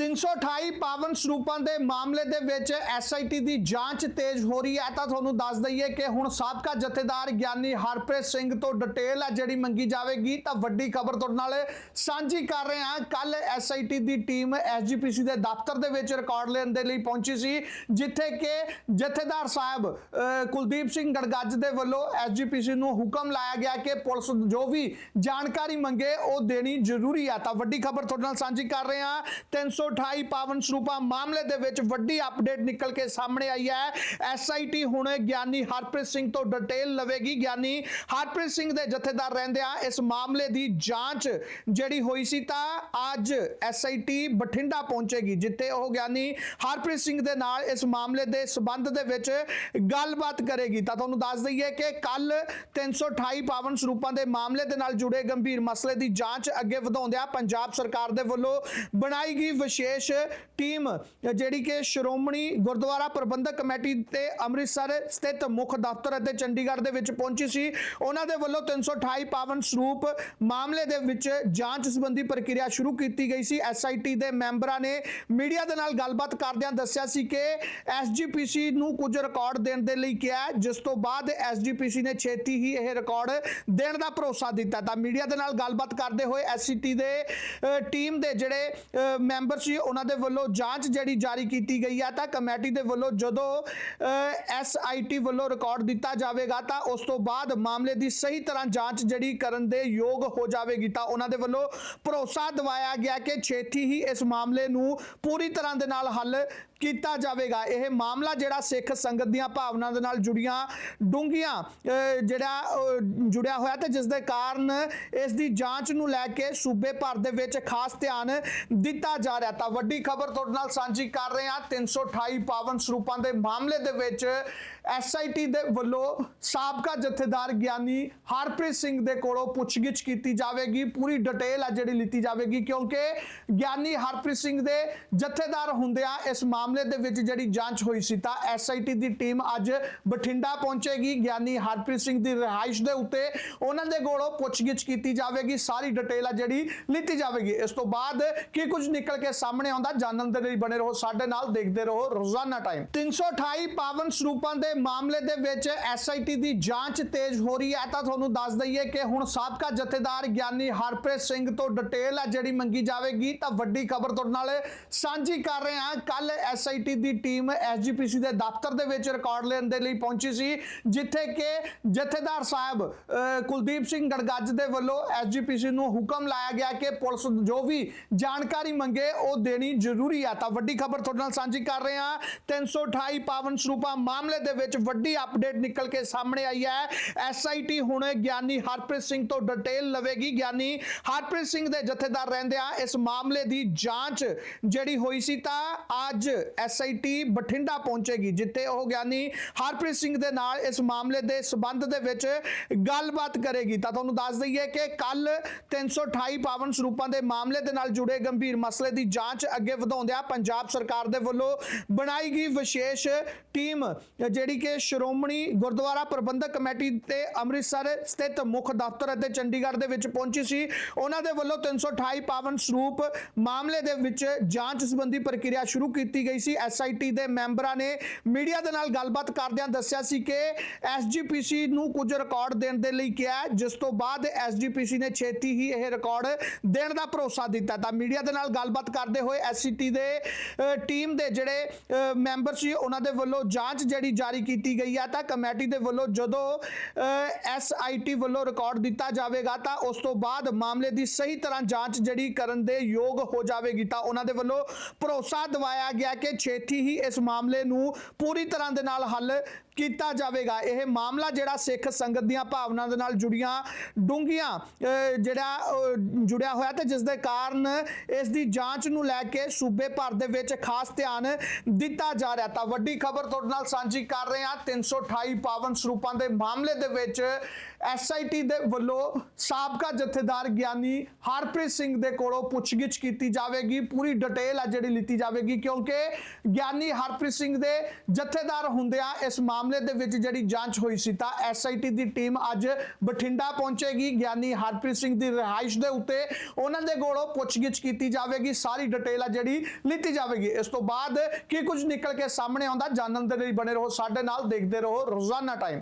328 ਪਾਵਨ ਸਰੂਪਾਂ ਦੇ ਮਾਮਲੇ ਦੇ ਵਿੱਚ ਐਸਆਈਟੀ ਦੀ ਜਾਂਚ ਤੇਜ਼ ਹੋ ਰਹੀ ਹੈ। ਤਾਂ ਤੁਹਾਨੂੰ ਦੱਸ ਦਈਏ ਕਿ ਹੁਣ ਸਾਬਕਾ ਜਥੇਦਾਰ ਗਿਆਨੀ ਹਰਪ੍ਰੀਤ ਸਿੰਘ ਤੋਂ ਡਿਟੇਲ ਹੈ ਜਿਹੜੀ ਮੰਗੀ ਜਾਵੇਗੀ, ਤਾਂ ਵੱਡੀ ਖਬਰ ਤੁਹਾਡੇ ਨਾਲ ਸਾਂਝੀ ਕਰ ਰਹੇ ਹਾਂ। ਕੱਲ ਐਸਆਈਟੀ ਦੀ ਟੀਮ ਐਸਜੀਪੀਸੀ ਦੇ ਦਫ਼ਤਰ ਦੇ ਵਿੱਚ ਰਿਕਾਰਡ ਲੈਣ ਦੇ ਲਈ ਪਹੁੰਚੀ ਸੀ, ਜਿੱਥੇ ਕਿ ਜਥੇਦਾਰ ਸਾਹਿਬ ਕੁਲਦੀਪ ਸਿੰਘ ਗੜਗੱਜ ਦੇ ਵੱਲੋਂ ਐਸਜੀਪੀਸੀ ਨੂੰ ਹੁਕਮ ਲਾਇਆ ਗਿਆ ਕਿ ਪੁਲਿਸ ਜੋ ਵੀ ਜਾਣਕਾਰੀ ਮੰਗੇ, ਉਹ ਦੇਣੀ ਜ਼ਰੂਰੀ ਆ ਤਾਂ ਵੱਡੀ ਖਬਰ ਤੁਹਾਡੇ ਨਾਲ ਸਾਂਝੀ ਕਰ ਰਹੇ ਹਾਂ। 328 ਪਾਵਨ ਸਰੂਪਾ ਮਾਮਲੇ ਦੇ ਵਿੱਚ ਵੱਡੀ ਅਪਡੇਟ ਨਿਕਲ ਕੇ ਸਾਹਮਣੇ ਆਈ ਹੈ। ਐਸਆਈਟੀ ਹੁਣ ਗਿਆਨੀ ਹਰਪ੍ਰੀਤ ਸਿੰਘ ਤੋਂ ਡਿਟੇਲ ਲਵੇਗੀ। ਗਿਆਨੀ ਹਰਪ੍ਰੀਤ ਸਿੰਘ ਦੇ ਜਥੇਦਾਰ ਰਹਿੰਦਿਆਂ ਇਸ ਮਾਮਲੇ ਦੀ ਜਾਂਚ ਜਿਹੜੀ ਹੋਈ ਸੀ ਤਾਂ ਅੱਜ ਐਸਆਈਟੀ ਬਠਿੰਡਾ ਪਹੁੰਚੇਗੀ, ਜਿੱਥੇ ਉਹ ਗਿਆਨੀ ਹਰਪ੍ਰੀਤ ਸਿੰਘ ਦੇ ਨਾਲ ਇਸ ਮਾਮਲੇ ਦੇ ਸਬੰਧ ਦੇ ਵਿੱਚ ਗੱਲਬਾਤ ਕਰੇਗੀ। ਤਾਂ ਤੁਹਾਨੂੰ ਦੱਸ ਦਈਏ ਕਿ ਕੱਲ 328 ਪਾਵਨ ਸਰੂਪਾਂ ਦੇ ਮਾਮਲੇ ਦੇ ਨਾਲ ਜੁੜੇ ਗੰਭੀਰ ਮਸਲੇ ਦੀ ਜਾਂਚ ਅੱਗੇ ਵਧਾਉਂਦਿਆਂ ਪੰਜਾਬ ਸਰਕਾਰ ਦੇ ਵੱਲੋਂ ਬਣਾਈ ਗਈ ਵਿਸ਼ੇਸ਼ ਟੀਮ, ਜਿਹੜੀ ਕਿ ਸ਼੍ਰੋਮਣੀ ਗੁਰਦੁਆਰਾ ਪ੍ਰਬੰਧਕ ਕਮੇਟੀ ਤੇ ਅੰਮ੍ਰਿਤਸਰ ਸਥਿਤ ਮੁੱਖ ਦਫ਼ਤਰ ਅਤੇ ਚੰਡੀਗੜ੍ਹ ਦੇ ਵਿੱਚ ਪਹੁੰਚੀ ਸੀ। ਉਹਨਾਂ ਦੇ ਵੱਲੋਂ 328 ਪਾਵਨ ਸਰੂਪ ਮਾਮਲੇ ਦੇ ਵਿੱਚ ਜਾਂਚ ਸੰਬੰਧੀ ਪ੍ਰਕਿਰਿਆ ਸ਼ੁਰੂ ਕੀਤੀ ਗਈ ਸੀ। ਐਸਆਈਟੀ ਦੇ ਮੈਂਬਰਾਂ ਨੇ ਮੀਡੀਆ ਦੇ ਨਾਲ ਗੱਲਬਾਤ ਕਰਦਿਆਂ ਦੱਸਿਆ ਸੀ ਕਿ ਐਸਜੀਪੀਸੀ ਨੂੰ ਕੁਝ ਰਿਕਾਰਡ ਦੇਣ ਦੇ ਲਈ ਕਿਹਾ ਜਿਸ ਤੋਂ ਬਾਅਦ ਐਸਜੀਪੀਸੀ ਨੇ ਛੇਤੀ ਹੀ ਇਹ ਰਿਕਾਰਡ ਦੇਣ ਦਾ ਭਰੋਸਾ ਦਿੱਤਾ। ਤਾਂ ਮੀਡੀਆ ਦੇ ਨਾਲ ਗੱਲਬਾਤ ਕਰਦੇ ਹੋਏ ਐਸਸੀਟੀ ਦੇ ਟੀਮ ਦੇ ਜਿਹੜੇ ਮੈਂਬਰ ਸੀ ਉਹਨਾਂ ਦੇ ਵੱਲੋਂ ਜਾਂਚ ਜਿਹੜੀ ਜਾਰੀ ਕੀਤੀ ਗਈ ਹੈ ਤਾਂ ਕਮੇਟੀ ਦੇ ਵੱਲੋਂ ਜਦੋਂ ਐਸਆਈਟੀ ਵੱਲੋਂ ਰਿਕਾਰਡ ਦਿੱਤਾ ਜਾਵੇਗਾ, ਤਾਂ ਉਸ ਤੋਂ ਬਾਅਦ ਮਾਮਲੇ ਦੀ ਸਹੀ ਤਰ੍ਹਾਂ ਜਾਂਚ ਜਿਹੜੀ ਕਰਨ ਦੇ ਯੋਗ ਹੋ ਜਾਵੇਗੀ। ਤਾਂ ਉਹਨਾਂ ਦੇ ਵੱਲੋਂ ਭਰੋਸਾ ਦਿਵਾਇਆ ਗਿਆ ਕਿ ਛੇਤੀ ਹੀ ਇਸ ਮਾਮਲੇ ਨੂੰ ਪੂਰੀ ਤਰ੍ਹਾਂ ਦੇ ਨਾਲ ਹੱਲ ਕੀਤਾ ਜਾਵੇਗਾ। ਇਹ ਮਾਮਲਾ ਜਿਹੜਾ ਸਿੱਖ ਸੰਗਤ ਦੀਆਂ ਭਾਵਨਾਵਾਂ ਦੇ ਨਾਲ ਜੁੜੀਆਂ, ਡੂੰਘੀਆਂ ਜਿਹੜਾ ਜੁੜਿਆ ਹੋਇਆ ਤੇ ਜਿਸ ਦੇ ਕਾਰਨ ਇਸ ਦੀ ਜਾਂਚ ਨੂੰ ਲੈ ਕੇ ਸੂਬੇ ਭਰ ਦੇ ਵਿੱਚ ਖਾਸ ਧਿਆਨ ਦਿੱਤਾ ਜਾ ਰਿਹਾ ਤਾਂ ਵੱਡੀ ਖਬਰ ਤੁਹਾਡੇ ਨਾਲ ਸਾਂਝੀ ਕਰ ਰਹੇ ਹਾਂ। 328 ਪਾਵਨ ਸਰੂਪਾਂ ਦੇ ਮਾਮਲੇ ਦੇ ਵਿੱਚ ਐਸਆਈਟੀ ਦੇ ਵੱਲੋਂ ਸਾਬਕਾ ਜਥੇਦਾਰ ਗਿਆਨੀ ਹਰਪ੍ਰੀਤ ਸਿੰਘ ਦੇ ਕੋਲੋਂ ਪੁੱਛਗਿੱਛ ਕੀਤੀ ਜਾਵੇਗੀ। ਪੂਰੀ ਡਿਟੇਲ ਆ ਜਿਹੜੀ ਲਿੱਤੀ ਜਾਵੇਗੀ, ਕਿਉਂਕਿ ਗਿਆਨੀ ਹਰਪ੍ਰੀਤ ਸਿੰਘ ਦੇ ਜਥੇਦਾਰ ਹੁੰਦਿਆਂ ਇਸ ਮਾਮਲੇ ਦੇ ਵਿੱਚ ਜਿਹੜੀ ਜਾਂਚ ਹੋਈ ਸੀ, ਤਾਂ ਐਸਆਈਟੀ ਦੀ ਟੀਮ ਅੱਜ ਬਠਿੰਡਾ ਪਹੁੰਚੇਗੀ। ਗਿਆਨੀ ਹਰਪ੍ਰੀਤ ਸਿੰਘ ਦੀ ਰਿਹਾਇਸ਼ ਦੇ ਉੱਤੇ ਉਹਨਾਂ ਦੇ ਕੋਲੋਂ ਪੁੱਛਗਿੱਛ ਕੀਤੀ ਜਾਵੇਗੀ। ਸਾਰੀ ਡਿਟੇਲ ਆ ਜਿਹੜੀ ਲਿੱਤੀ ਜਾਵੇਗੀ। ਇਸ ਤੋਂ ਬਾਅਦ ਕੀ ਕੁਝ ਨਿਕਲ ਕੇ ਸਾਹਮਣੇ ਆਉਂਦਾ, ਜਾਣਨ ਦੇ ਲਈ ਬਣੇ ਰਹੋ, ਸਾਡੇ ਨਾਲ ਦੇਖਦੇ ਰਹੋ ਰੋਜ਼ਾਨਾ ਟਾਈਮ 328 ਪਾਵਨ ਸਰੂਪਾਂ ਦੇ ਮਾਮਲੇ ਦੇ ਵਿੱਚ ਐਸਆਈਟੀ ਦੀ ਜਾਂਚ ਤੇਜ਼ ਹੋ ਰਹੀ ਹੈ। ਤਾਂ ਤੁਹਾਨੂੰ ਦੱਸ ਦਈਏ ਕਿ ਹੁਣ ਸਾਬਕਾ ਜਥੇਦਾਰ ਗਿਆਨੀ ਹਰਪ੍ਰੀਤ ਸਿੰਘ ਤੋਂ ਡਿਟੇਲ ਆ ਜਿਹੜੀ ਮੰਗੀ ਜਾਵੇਗੀ। ਤਾਂ ਵੱਡੀ ਖਬਰ ਤੁਹਾਡੇ ਨਾਲ ਸਾਂਝੀ ਕਰ ਰਹੇ ਹਾਂ। ਕੱਲ ਐਸਆਈਟੀ ਦੀ ਟੀਮ ਐਸਜੀਪੀਸੀ ਦੇ ਦਫ਼ਤਰ ਦੇ ਵਿੱਚ ਰਿਕਾਰਡ ਲੈਣ ਦੇ ਲਈ ਪਹੁੰਚੀ ਸੀ, ਜਿੱਥੇ ਕਿ ਜਥੇਦਾਰ ਸਾਹਿਬ ਕੁਲਦੀਪ ਸਿੰਘ ਗੜਗੱਜ ਦੇ ਵੱਲੋਂ ਐਸਜੀਪੀਸੀ ਨੂੰ ਹੁਕਮ ਲਾਇਆ ਗਿਆ ਕਿ ਪੁਲਿਸ ਜੋ ਵੀ ਜਾਣਕਾਰੀ ਮੰਗੇ ਉਹ ਦੇਣੀ ਜ਼ਰੂਰੀ ਆ। ਤਾਂ ਵੱਡੀ ਖਬਰ ਤੁਹਾਡੇ ਨਾਲ ਸਾਂਝੀ ਕਰ ਰਹੇ ਹਾਂ। 328 ਪਾਵਨ ਸਰੂਪਾ ਮਾਮਲੇ ਦੇ ਵਿੱਚ ਵੱਡੀ ਅਪਡੇਟ ਨਿਕਲ ਕੇ ਸਾਹਮਣੇ ਆਈ ਹੈ। ਐਸਆਈਟੀ ਹੁਣ ਗਿਆਨੀ ਹਰਪ੍ਰੀਤ ਸਿੰਘ ਤੋਂ ਡਿਟੇਲ ਲਵੇਗੀ। ਗਿਆਨੀ ਹਰਪ੍ਰੀਤ ਸਿੰਘ ਦੇ ਜਥੇਦਾਰ ਰਹਿੰਦਿਆਂ ਇਸ ਮਾਮਲੇ ਦੀ ਜਾਂਚ ਜਿਹੜੀ ਹੋਈ ਸੀ ਤਾਂ ਅੱਜ ਐਸਆਈਟੀ ਬਠਿੰਡਾ ਪਹੁੰਚੇਗੀ, ਜਿੱਥੇ ਉਹ ਗਿਆਨੀ ਹਰਪ੍ਰੀਤ ਸਿੰਘ ਦੇ ਨਾਲ ਇਸ ਮਾਮਲੇ ਦੇ ਸਬੰਧ ਦੇ ਵਿੱਚ ਗੱਲਬਾਤ ਕਰੇਗੀ। ਤਾਂ ਤੁਹਾਨੂੰ ਦੱਸ ਦਈਏ ਕਿ ਕੱਲ 328 ਪਾਵਨ ਸਰੂਪਾਂ ਦੇ ਮਾਮਲੇ ਦੇ ਨਾਲ ਜੁੜੇ ਗੰਭੀਰ ਮਸਲੇ ਦੀ ਜਾਂਚ ਅੱਗੇ ਵਧਾਉਂਦਿਆਂ ਪੰਜਾਬ ਸਰਕਾਰ ਦੇ ਵੱਲੋਂ ਬਣਾਈ ਗਈ ਵਿਸ਼ੇਸ਼ ਟੀਮ, ਜਿਹੜੀ ਕਿ ਸ਼੍ਰੋਮਣੀ ਗੁਰਦੁਆਰਾ ਪ੍ਰਬੰਧਕ ਕਮੇਟੀ ਤੇ ਅੰਮ੍ਰਿਤਸਰ ਸਥਿਤ ਮੁੱਖ ਦਫ਼ਤਰ ਅਤੇ ਚੰਡੀਗੜ੍ਹ ਦੇ ਵਿੱਚ ਪਹੁੰਚੀ ਸੀ। ਉਹਨਾਂ ਦੇ ਵੱਲੋਂ 328 ਪਾਵਨ ਸਰੂਪ ਮਾਮਲੇ ਦੇ ਵਿੱਚ ਜਾਂਚ ਸੰਬੰਧੀ ਪ੍ਰਕਿਰਿਆ ਸ਼ੁਰੂ ਕੀਤੀ ਗਈ ਸੀ। ਐਸਆਈਟੀ ਦੇ ਮੈਂਬਰਾਂ ਨੇ ਮੀਡੀਆ ਦੇ ਨਾਲ ਗੱਲਬਾਤ ਕਰਦਿਆਂ ਦੱਸਿਆ ਸੀ ਕਿ ਐਸਜੀਪੀਸੀ ਨੂੰ ਕੁਝ ਰਿਕਾਰਡ ਦੇਣ ਦੇ ਲਈ ਕਿਹਾ ਜਿਸ ਤੋਂ ਬਾਅਦ ਐਸਜੀਪੀਸੀ ਨੇ ਛੇਤੀ ਹੀ ਇਹ ਰਿਕਾਰਡ ਦੇਣ ਦਾ ਭਰੋਸਾ ਦਿੱਤਾ। ਤਾਂ ਮੀਡੀਆ ਦੇ ਨਾਲ ਗੱਲਬਾਤ ਕਰ ਕਰਦੇ ਹੋਏ ਐਸਸੀਟੀ ਦੇ ਟੀਮ ਦੇ ਜਿਹੜੇ ਮੈਂਬਰ ਸੀ, ਉਹਨਾਂ ਦੇ ਵੱਲੋਂ ਜਾਂਚ ਜਿਹੜੀ ਜਾਰੀ ਕੀਤੀ ਗਈ ਹੈ ਤਾਂ ਕਮੇਟੀ ਦੇ ਵੱਲੋਂ ਜਦੋਂ ਐਸਆਈਟੀ ਵੱਲੋਂ ਰਿਕਾਰਡ ਦਿੱਤਾ ਜਾਵੇਗਾ, ਤਾਂ ਉਸ ਤੋਂ ਬਾਅਦ ਮਾਮਲੇ ਦੀ ਸਹੀ ਤਰ੍ਹਾਂ ਜਾਂਚ ਜਿਹੜੀ ਕਰਨ ਦੇ ਯੋਗ ਹੋ ਜਾਵੇਗੀ। ਤਾਂ ਉਹਨਾਂ ਦੇ ਵੱਲੋਂ ਭਰੋਸਾ ਦਿਵਾਇਆ ਗਿਆ ਕਿ ਛੇਤੀ ਹੀ ਇਸ ਮਾਮਲੇ ਨੂੰ ਪੂਰੀ ਤਰ੍ਹਾਂ ਦੇ ਨਾਲ ਹੱਲ ਕੀਤਾ ਜਾਵੇਗਾ। ਇਹ ਮਾਮਲਾ ਜਿਹੜਾ ਸਿੱਖ ਸੰਗਤ ਦੀਆਂ ਭਾਵਨਾ ਦੇ ਨਾਲ ਜੁੜੀਆਂ, ਡੂੰਘੀਆਂ ਜਿਹੜਾ ਜੁੜਿਆ ਹੋਇਆ ਤੇ ਜਿਸ ਦੇ ਕਾਰਨ ਇਸ ਦੀ ਜਾਂਚ ਨੂੰ ਨੂੰ ਲੈ ਕੇ ਸੂਬੇ ਭਰ ਦੇ ਵਿੱਚ ਖਾਸ ਧਿਆਨ ਦਿੱਤਾ ਜਾ ਰਿਹਾ ਤਾਂ ਵੱਡੀ ਖਬਰ ਤੁਹਾਡੇ ਨਾਲ ਸਾਂਝੀ ਕਰ ਰਹੇ ਹਾਂ। 328 ਪਾਵਨ ਸਰੂਪਾਂ ਦੇ ਮਾਮਲੇ ਦੇ ਵਿੱਚ ਐਸਆਈਟੀ ਦੇ ਵੱਲੋਂ ਸਾਬਕਾ ਜਥੇਦਾਰ ਗਿਆਨੀ ਹਰਪ੍ਰੀਤ ਸਿੰਘ ਦੇ ਕੋਲੋਂ ਪੁੱਛਗਿੱਛ ਕੀਤੀ ਜਾਵੇਗੀ। ਪੂਰੀ ਡਿਟੇਲ ਆ ਜਿਹੜੀ ਲਿੱਤੀ ਜਾਵੇਗੀ, ਕਿਉਂਕਿ ਗਿਆਨੀ ਹਰਪ੍ਰੀਤ ਸਿੰਘ ਦੇ ਜਥੇਦਾਰ ਹੁੰਦਿਆਂ ਇਸ ਮਾਮਲੇ ਦੇ ਵਿੱਚ ਜਿਹੜੀ ਜਾਂਚ ਹੋਈ ਸੀ, ਤਾਂ ਐਸਆਈਟੀ ਦੀ ਟੀਮ ਅੱਜ ਬਠਿੰਡਾ ਪਹੁੰਚੇਗੀ। ਗਿਆਨੀ ਹਰਪ੍ਰੀਤ ਸਿੰਘ ਦੀ ਰਿਹਾਇਸ਼ ਦੇ ਉੱਤੇ ਉਹਨਾਂ ਦੇ ਕੋਲੋਂ ਪੁੱਛਗਿੱਛ ਕੀਤੀ ਜਾਵੇਗੀ। ਸਾਰੀ ਡਿਟੇਲ ਆ ਜਿਹੜੀ ਲਿੱਤੀ ਜਾਵੇਗੀ। ਇਸ ਤੋਂ ਬਾਅਦ ਕੀ ਕੁਝ ਨਿਕਲ ਕੇ ਸਾਹਮਣੇ ਆਉਂਦਾ ਜਾਣਨ ਦੇ ਲਈ ਬਣੇ ਰਹੋ, ਸਾਡੇ ਨਾਲ ਦੇਖਦੇ ਰਹੋ, ਰੋਜ਼ਾਨਾ ਟਾਈਮ